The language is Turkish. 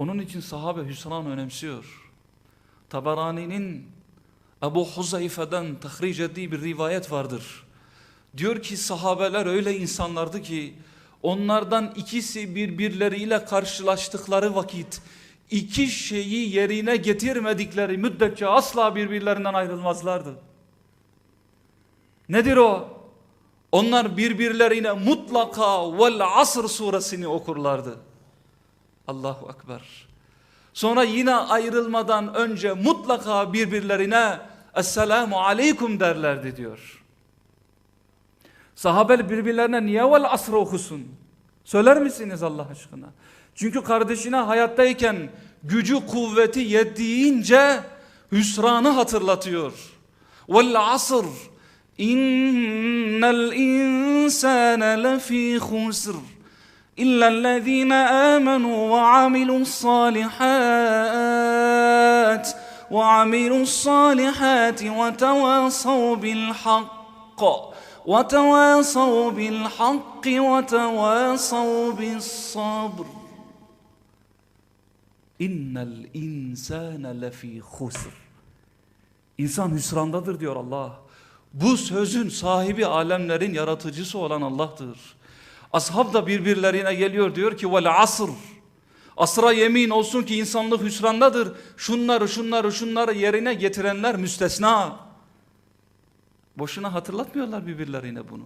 Onun için sahabe hüsran önemsiyor. Tabarani'nin Ebu Huzeyfe'den tahric ettiği bir rivayet vardır. Diyor ki sahabeler öyle insanlardı ki onlardan ikisi birbirleriyle karşılaştıkları vakit iki şeyi yerine getirmedikleri müddetçe asla birbirlerinden ayrılmazlardı. Nedir o? Onlar birbirlerine mutlaka vel asr suresini okurlardı. Allahu Ekber. Sonra yine ayrılmadan önce mutlaka birbirlerine Esselamu Aleyküm derlerdi diyor. Sahabe birbirlerine niye vel asr okusun? Söyler misiniz Allah aşkına? Çünkü kardeşine hayattayken gücü kuvveti yettiğince hüsranı hatırlatıyor. Vel asr innel insane lefî husr illellezîne âmenû ve amilussâlihât ve amilussâlihâti ve tevâsav bilhakk وتواصوا بالحق وتواصوا بالصبر İnnel insane lefî husr. İnsan hüsrandadır diyor Allah. Bu sözün sahibi alemlerin yaratıcısı olan Allah'tır. Ashab da birbirlerine geliyor diyor ki vel asr. Asra yemin olsun ki insanlık hüsrandadır. Şunları şunları şunları yerine getirenler müstesna. Boşuna hatırlatmıyorlar birbirlerine bunu.